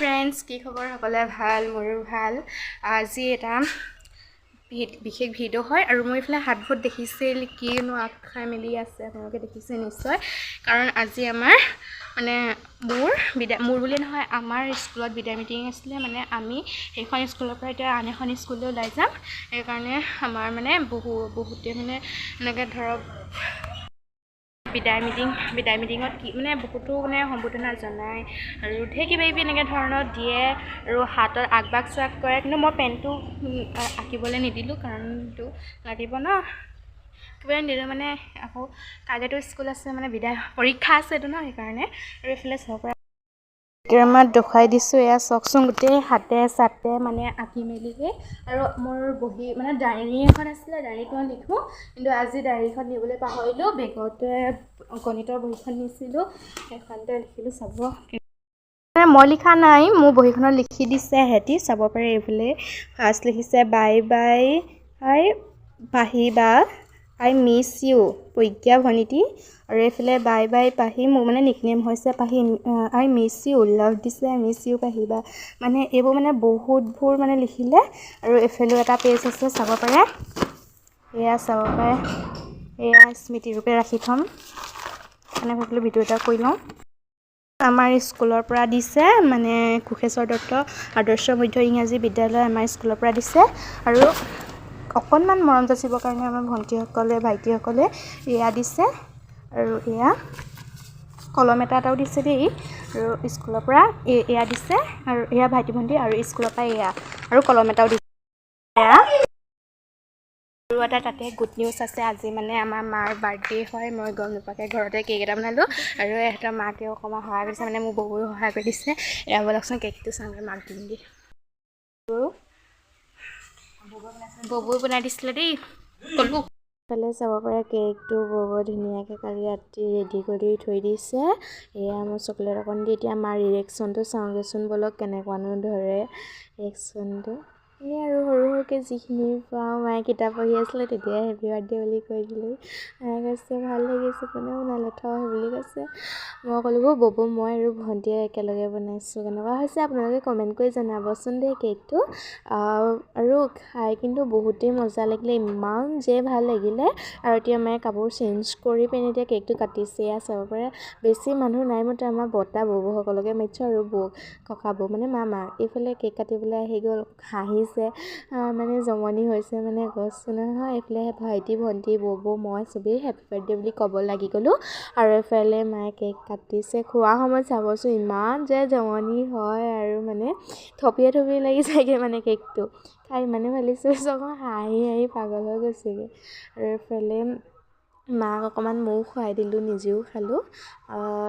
Friends কি খবৰ? সকলোৱে ভাল মোৰো ভাল। আজি এটা বিশেষ ভিডিঅ' হয় আৰু মোৰ এইফালে হাত ভোট দেখিছিল কিনো আগ খাই মেলি আছে আপোনালোকে দেখিছে নিশ্চয়। কাৰণ আজি আমাৰ মানে মোৰ বিদায় মোৰ বুলিয়ে নহয় আমাৰ স্কুলত বিদায় মিটিং আছিলে মানে আমি সেইখন স্কুলৰ পৰা এতিয়া আন এখন স্কুললৈ ওলাই যাম। সেইকাৰণে আমাৰ মানে বহু বহুতে মানে এনেকৈ ধৰক বিদায় মিটিং বিদায় মিটিঙত কি মানে বহুতো মানে সম্বোধনা জনায় আৰু ঢেৰ কিবা কিবি এনেকৈ ধৰণৰ দিয়ে আৰু হাতত আগবাগ চুৱাগ কৰে। কিন্তু মই আ- আঁকিবলৈ নিদিলোঁ কাৰণ এইটো লাগিব ন। আঁকিবলৈ নিদিলোঁ মানে আকৌ কাইলৈতো স্কুল আছে মানে বিদায় পৰীক্ষা আছেতো ন সেইকাৰণে। আৰু এইফালে চাব কেমেৰাত দেখুৱাই দিছোঁ এয়া চাওকচোন গোটেই হাতে চাতে মানে আঁকি মেলিহে আৰু মোৰ বহি মানে ডায়েৰী এখন আছিলে ডায়েৰীখন লিখোঁ কিন্তু আজি ডায়েৰীখন নিবলৈ পাহৰিলোঁ বেগতে গণিতৰ বহীখন নিছিলোঁ সেইখনতে লিখিলোঁ চাব মানে মই লিখা নাই মোৰ বহীখনত লিখি দিছে সিহঁতি চাব পাৰে এইফালে। ফাৰ্ষ্ট লিখিছে বাই বাই আই পাহি বা আই মিছ ইউ, প্ৰজ্ঞা ভনিটি। আৰু এইফালে বাই বাই পাহি, মোৰ মানে নিকনেম হৈছে পাহি আই মিছ ইউ, লাভ দিছে, আই মিছ ইউ পাহি বা মানে এইবোৰ মানে বহুতবোৰ মানে লিখিলে। আৰু এইফালেও এটা পেজ আছে, চাব পাৰে। এয়া চাব পাৰে। এয়া স্মৃতিৰূপে ৰাখি থ'ম। মানে ভাবিলোঁ ভিডিঅ' এটা কৰি লওঁ। আমাৰ স্কুলৰ পৰা দিছে মানে কোষেশ্বৰ দত্ত আদৰ্শ মধ্য ইংৰাজী বিদ্যালয় আমাৰ স্কুলৰ পৰা দিছে। আৰু অকণমান মৰম যাচিবৰ কাৰণে আমাৰ ভণ্টিসকলে ভাইটিসকলে এয়া দিছে আৰু এয়া কলম এটা এটাও দিছে দেই আৰু স্কুলৰ পৰা এয়া দিছে আৰু এয়া ভাইটি ভণ্টি আৰু স্কুলৰ পৰা এয়া আৰু কলম এটাও দিছে। এয়া আৰু এটা তাতে গুড নিউজ আছে আজি মানে আমাৰ মাৰ বাৰ্থডে হয় মই গম নোপোৱাকৈ ঘৰতে কেক এটা বনালোঁ আৰু ইহঁতৰ মাকেও অকণমান সহায় কৰিছে মানে মোক ববুও সহায় কৰি দিছে। এয়া ব'লকচোন কেকটো চাওঁগৈ মাক দিম দি ববুই বনাই দিছিলে দেই ক'লোঁ ফালে চাব পাৰে কেকটো বৰ ধুনীয়াকৈ কালি ৰাতি ৰেডি কৰি থৈ দিছে। এয়া মই চকলেট অকণ দি এতিয়া আমাৰ ৰিয়েকশ্যনটো চাওঁগৈচোন ব'লক কেনেকুৱানো ধৰে। ৰিয়েকশ্যনটো এই আৰু সৰু সৰুকৈ যিখিনি পাওঁ মায়ে কিতাপ পঢ়ি আছিলে তেতিয়াই হেপী বাৰ্থডে বুলি কৈ দিলোঁ। মায়ে কৈছে ভাল লাগিছে কোনে বনালে? থ বুলি কৈছে। মই ক'লোঁ ববু মই আৰু ভণ্টিয়ে একেলগে বনাইছোঁ। কেনেকুৱা হৈছে? আপোনালোকে কমেণ্ট কৰি জনাবচোন দেই কেকটো। আৰু খাই কিন্তু বহুতেই মজা লাগিলে। ইমান যে ভাল লাগিলে। আৰু এতিয়া মায়ে কাপোৰ চেঞ্জ কৰি পিনি এতিয়া কেকটো কাটিছে এয়া চাব পাৰে। বেছি মানুহ নাই মতে আমাৰ বৰ্তা ববৌসকলকে মাতিছোঁ আৰু বৌ ককা বৌ মানে মা মা এইফালে কেক কাটিবলৈ আহি গ'ল। হাঁহিছে আহ, মানে জমনি হৈছে মানে কৈছোঁ নহয় এইফালে ভাইটি ভণ্টি ববৌ মই চবেই হেপী বাৰ্থডে বুলি ক'ব লাগি গ'লোঁ। আৰু এইফালে মায়ে কেক কাটিছে। খোৱা সময়ত চাবচোন ইমান যে জমনি হয় আৰু মানে থপিয়াই থপিয়াই লাগি যায়গৈ মানে কেকটো খাই ইমানেই ভাল লাগিছে চব হাঁহি হাঁহি পাগল হৈ গৈছেগৈ। আৰু এইফালে মাক অকণমান ময়ো খুৱাই দিলোঁ নিজেও খালোঁ।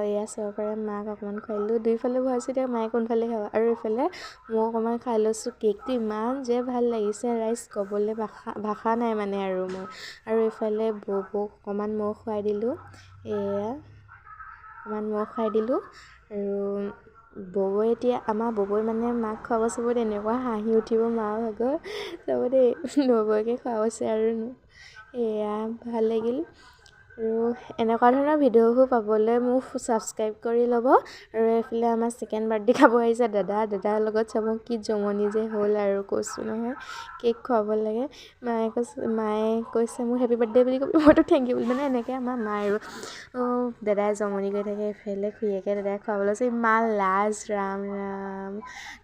এয়া চাব পাৰে মাক অকণমান খুৱাই দিলোঁ। দুইফালে খুৱাইছোঁ এতিয়া মায়ে কোনফালে খাব? আৰু এইফালে মই অকণমান খাই লৈছোঁ কেকটো। ইমান যে ভাল লাগিছে ৰাইজ ক'বলৈ ভাষা ভাষা নাই মানে আৰু মোৰ। আৰু এইফালে বৌবৌক অকণমান মই খুৱাই দিলোঁ। এয়া অকণমান মই খুৱাই দিলোঁ। আৰু ববৈ এতিয়া আমাৰ ববৈ মানে মাক খুৱাব চাব এনেকুৱা হাঁহি উঠিব মাৰ ভাগৰ। চাব দেই নবৌকে খুৱাইছে আৰু। এয়া ভাল লাগিল। আৰু এনেকুৱা ধৰণৰ ভিডিঅ'বোৰ পাবলৈ মোক ছাবস্ক্ৰাইব কৰি ল'ব। আৰু এইফালে আমাৰ ছেকেণ্ড বাৰ্থডে খাব আহিছে দাদা। দাদাৰ লগত চাব কি জমনি যে হ'ল আৰু কৈছোঁ নহয় কেক খুৱাব লাগে। মায়ে কৈছে মায়ে কৈছে মোক হেপী বাৰ্থডে বুলি ক'বি মইতো থেংক ইউ বুলি মানে এনেকৈ আমাৰ মা আৰু দাদাই জমনি কৰি থাকে এইফালে খুৰীয়েকে দাদাই খুৱাবলৈ লৈছে ইমান লাজ ৰাম ৰাম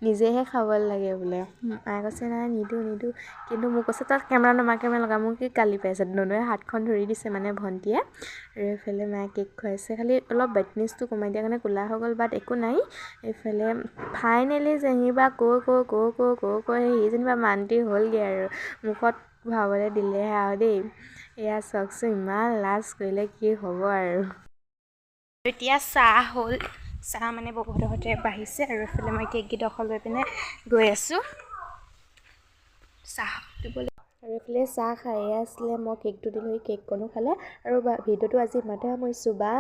নিজেহে খাব লাগে বোলে। মায়ে কৈছে নাই নিদিওঁ নিদিওঁ কিন্তু মোক কৈছে তাত কেমেৰা নমা কেমেৰা লগা মোক কি গালি পাইছে? ননয়ে হাতখন ধৰি দিছে মানে ভণ্টিয়ে। আৰু এইফালে মায়ে কেক খুৱাইছে। খালি অলপ ব্ৰাইটনেছটো কমাই দিয়াৰ কাৰণে ক'লা হৈ গ'ল বাট একো নাই। এইফালে ফাইনেলি যেনিবা কৈ কৈ কৈ কৈ কৈ কৈ সি যেনিবা মান্তি হ'লগৈ আৰু। মুখত ভৰাবলৈ দিলেহে আৰু দেই। এয়া চাওকচোন ইমান লাজ কৰিলে কি হ'ব আৰু। এতিয়া চাহ হ'ল। চাহ মানে বহুত সৈতে বাঢ়িছে আৰু এইফালে মই কেককেইডোখৰ লৈ পিনে গৈ আছোঁ। চাহ দিবলৈ আৰু এইফালে চাহ খায়ে আছিলে মই কেকটো দিলোঁ কেককণো খালে। আৰু ভিডিঅ'টো আজি ইমানতে সামৰিছোঁ বা